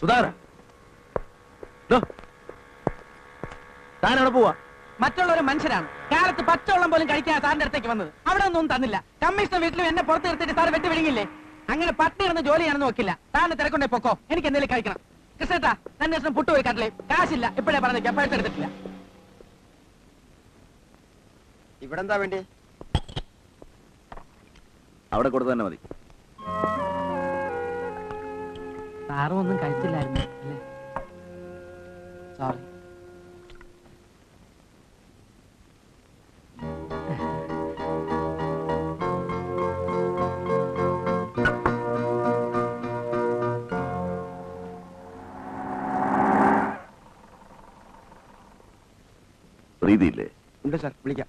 സുധാകര. താൻ പോവാ. മറ്റുള്ളവരും മനുഷ്യരാണ് കാലത്ത് പച്ചവെള്ളം പോലും കഴിക്കാൻ സാറിന്റെ അടുത്തേക്ക് വന്നത്. അവിടെ ഒന്നും തന്നില്ല. കമ്മീഷണർ വീട്ടിലും എന്നെ പുറത്ത് നിർത്തിയിട്ട് സാർ വെട്ടി വിഴുങ്ങില്ലേ? അങ്ങനെ പട്ടി കിടന്ന് ജോലിയാണെന്ന് നോക്കില്ല താന്റെ തിരക്കൊണ്ടേ പൊക്കോ. എനിക്ക് എന്തെങ്കിലും കഴിക്കണം. കൃഷ്ണേട്ടാ തന്നെ ദിവസം പുട്ടുപോയി കട്ടലേ കാശില്ല. ഇപ്പോഴേ പറഞ്ഞേക്കാം. പഴുത്ത് എടുത്തിട്ടില്ല. ഇവിടെ എന്താ വേണ്ടി അവിടെ കൊടുത്തു തന്നെ മതി. സാറും ഒന്നും കഴിച്ചില്ലായിരുന്നു അല്ലേ? സോറി പ്രീതിയില്ലേ? ഉണ്ട് സാർ വിളിക്കാം.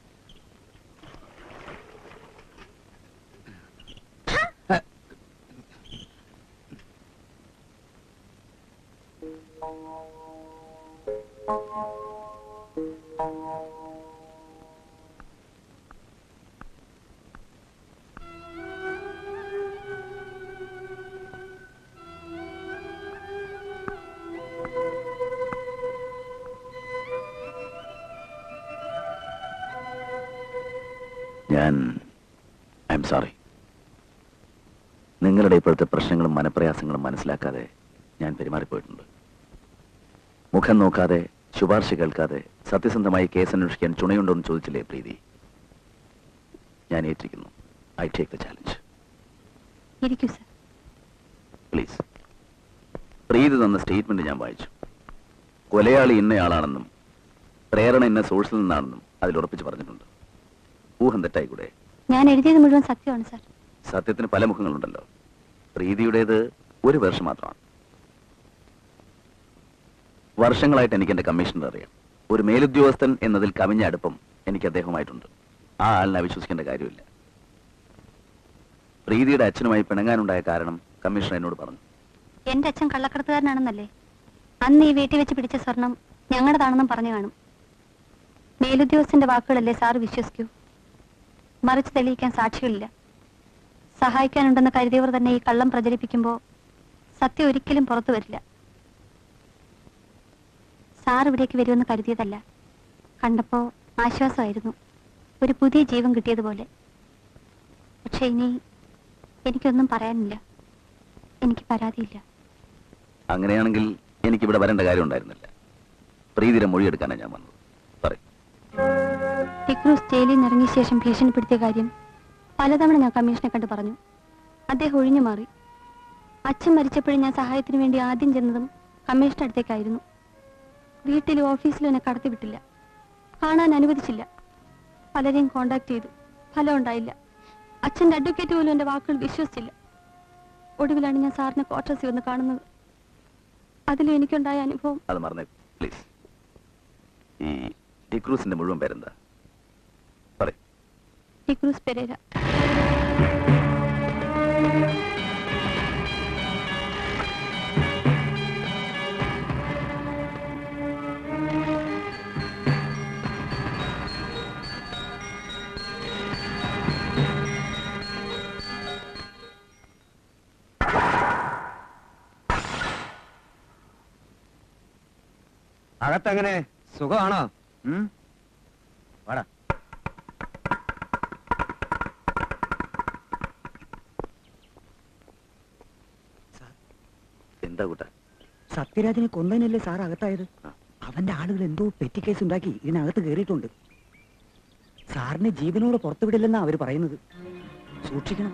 ഞാൻ ഐ എം സോറി നിങ്ങളുടെ ഇപ്പോഴത്തെ പ്രശ്നങ്ങളും മനപ്രയാസങ്ങളും മനസ്സിലാക്കാതെ ഞാൻ പെരുമാറിപ്പോയിട്ടുണ്ട്. മുഖം നോക്കാതെ ശുപാർശ കേൾക്കാതെ സത്യസന്ധമായി കേസ് അന്വേഷിക്കാൻ ചുണയുണ്ടോ എന്ന് ചോദിച്ചില്ലേ പ്രീതി? ഞാൻ ഏറ്റിരിക്കുന്നു. I take the challenge please Preethi തന്ന സ്റ്റേറ്റ്മെന്റ് ഞാൻ വായിച്ചു. കൊലയാളി ഇന്നയാളാണെന്നും പ്രേരണ ഇന്ന സോഴ്സിൽ നിന്നാണെന്നും അതിൽ ഉറപ്പിച്ച് പറഞ്ഞിട്ടുണ്ട്. ഊഹം തെറ്റായിക്കൂടെ? ഞാൻ എഴുതിയത് മുഴുവൻ സത്യമാണ് സർ. സത്യത്തിന് പല മുഖങ്ങളുണ്ടല്ലോ. പ്രീതിയുടേത് ഒരു വർഷം മാത്രമാണ്. വർഷങ്ങളായിട്ട് എനിക്ക് എന്റെ കമ്മീഷണർ അറിയാം. ഒരു മേലുദ്യോഗസ്ഥൻ എന്നതിൽ കവിഞ്ഞ അടുപ്പം എനിക്ക് അദ്ദേഹമായിട്ടുണ്ട് ആ ആളിനെ അവിശ്വസിക്കേണ്ട കാര്യമില്ല. പ്രീതിയുടെ അച്ഛനുമായി പിണങ്ങാനുണ്ടായ കാരണം കമ്മീഷണർ എന്നോട് പറഞ്ഞു. എന്റെ അച്ഛൻ കള്ളക്കടത്തുകാരനാണെന്നല്ലേ? അന്ന് ഈ വീട്ടിൽ വെച്ച് പിടിച്ച സ്വർണം ഞങ്ങളുടേതാണെന്നും പറഞ്ഞു കാണും. മേലുദ്യോഗസ്ഥന്റെ വാക്കുകളല്ലേ സാർ വിശ്വസിക്കൂ? മറിച്ച് തെളിയിക്കാൻ സാക്ഷികളില്ല. സഹായിക്കാനുണ്ടെന്ന് കരുതിയവർ തന്നെ ഈ കള്ളം പ്രചരിപ്പിക്കുമ്പോൾ സത്യം ഒരിക്കലും പുറത്തു വരില്ല. സാർ ഇവിടേക്ക് വരുമെന്ന് കരുതിയതല്ല. കണ്ടപ്പോ ആശ്വാസമായിരുന്നു. ഒരു പുതിയ ജീവൻ കിട്ടിയതുപോലെ. പക്ഷെ ഇനി എനിക്കൊന്നും പറയാനില്ല. എനിക്ക് പരാതിയില്ല. അങ്ങനെയാണെങ്കിൽ എനിക്ക് ഇവിടെ വരേണ്ട കാര്യം ഉണ്ടായിരുന്നില്ല. പ്രീതിയുടെ മൊഴിയെടുക്കാനാണ് ഞാൻ വന്നത്. ടിക്രൂസ് ജയിലിൽ നിറങ്ങിയ ശേഷം ഭീഷണിപ്പെടുത്തിയ കാര്യം പലതവണ ഞാൻ കമ്മീഷനെ കണ്ട് പറഞ്ഞു. അദ്ദേഹം ഒഴിഞ്ഞു മാറി. അച്ഛൻ മരിച്ചപ്പോഴും ഞാൻ സഹായത്തിന് വേണ്ടി ആദ്യം ചെന്നതും കമ്മീഷന്റെ അടുത്തേക്കായിരുന്നു. വീട്ടിലും ഓഫീസിലും എന്നെ കടത്തിവിട്ടില്ല കാണാൻ അനുവദിച്ചില്ല. പലരെയും കോണ്ടാക്ട് ചെയ്തു. ഫലം ഉണ്ടായില്ല. അച്ഛന്റെ അഡ്വക്കേറ്റ് പോലും എന്റെ വാക്കുകൾ വിശ്വസിച്ചില്ല. ഒടുവിലാണ് ഞാൻ സാറിനെ ക്വാർട്ടേഴ്സിൽ വന്ന് കാണുന്നത്. അതിലും എനിക്കുണ്ടായ അനുഭവം അത് മറന്നേ. പ്ലീസ് ഈ മുഴുവൻ പേരെന്താ? ടിക്രൂസ് പെരേര അകത്തെങ്ങനെ? സുഖമാണോ? എന്താ കൂട്ട? സത്യരാജിനെ കൊന്നതിനല്ലേ സാർ അകത്തായത്? അവന്റെ ആളുകൾ എന്തോ പെറ്റി കേസ് ഉണ്ടാക്കി ഇതിനകത്ത് കയറിയിട്ടുണ്ട്. സാറിനെ ജീവനോട് പുറത്തുവിടില്ലെന്നാ അവർ പറയുന്നത്. സൂക്ഷിക്കണം.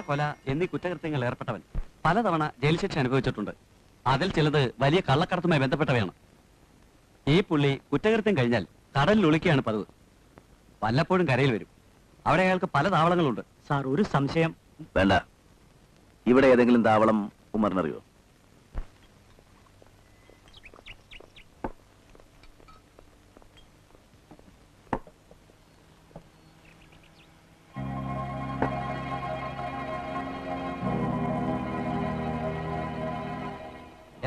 കൊല എന്നീ കുറ്റകൃത്യങ്ങൾ ഏർപ്പെട്ടവൻ പലതവണ ജയിൽ ശിക്ഷ അനുഭവിച്ചിട്ടുണ്ട്. അതിൽ ചിലത് വലിയ കള്ളക്കടത്തുമായി ബന്ധപ്പെട്ടവയാണ്. ഈ പുള്ളി കുറ്റകൃത്യം കഴിഞ്ഞാൽ കടലിൽ ഒളിക്കുകയാണ് പതിവ്. വല്ലപ്പോഴും കരയിൽ വരും. അവിടെ അയാൾക്ക് പല താവളങ്ങളുണ്ട്. സാർ ഒരു സംശയം. വേണ്ട. ഇവിടെ ഏതെങ്കിലും താവളം ഉമറിനറിയോ?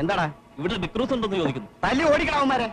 എന്താടാ? ഇവിടെ വിക്രൂസ് ഉണ്ടെന്ന് ചോദിക്കുന്നു. തല്ലി ഓടിക്കണവന്മാരെ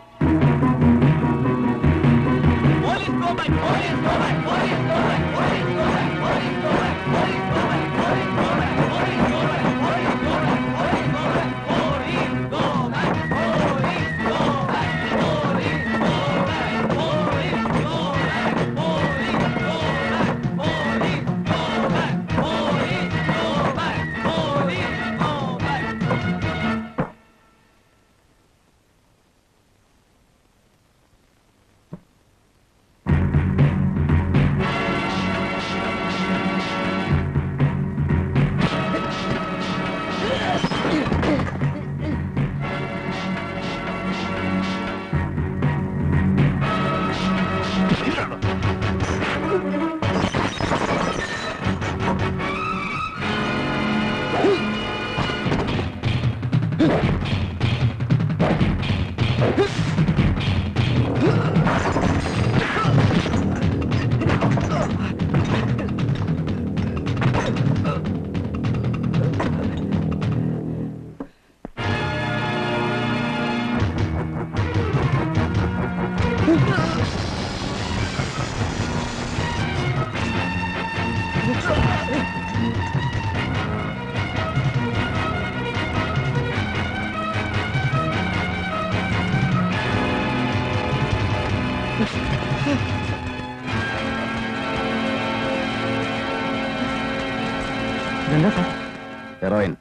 ഹെറോയിൻ.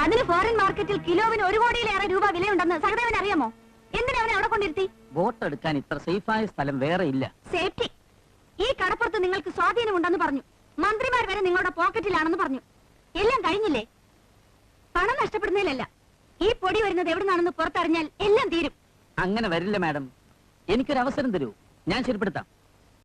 അതിന് ഫോറിൻ മാർക്കറ്റിൽ കിലോവിന് ഒരു കോടിയിലേറെ രൂപ വിലയുണ്ടെന്ന് സഹദേവൻ അറിയാമോ? എന്തിനാ അവനെ അവിടെ കൊണ്ടിരുത്തി? വോട്ട് എടുക്കാൻ ഇത്ര സേഫായ സ്ഥലം വേറെ ഇല്ല. സേഫ്റ്റി. ഈ കടപ്പുറത്ത് നിങ്ങൾക്ക് സ്വാധീനമുണ്ടെന്ന് പറഞ്ഞു. മന്ത്രിമാർ വരെ നിങ്ങളുടെ പോക്കറ്റിലാണെന്ന് പറഞ്ഞു. എല്ലാം കഴിഞ്ഞില്ലേ? പണം നഷ്ടപ്പെടുന്നതിലല്ല. ഈ പൊടി വരുന്നത് എവിടുന്നാണെന്ന് പുറത്തറിഞ്ഞാൽ എല്ലാം തീരും. അങ്ങനെ വരില്ല മാഡം. എനിക്കൊരു അവസരം തരൂ. ഞാൻ ശരിപ്പെടുത്താം.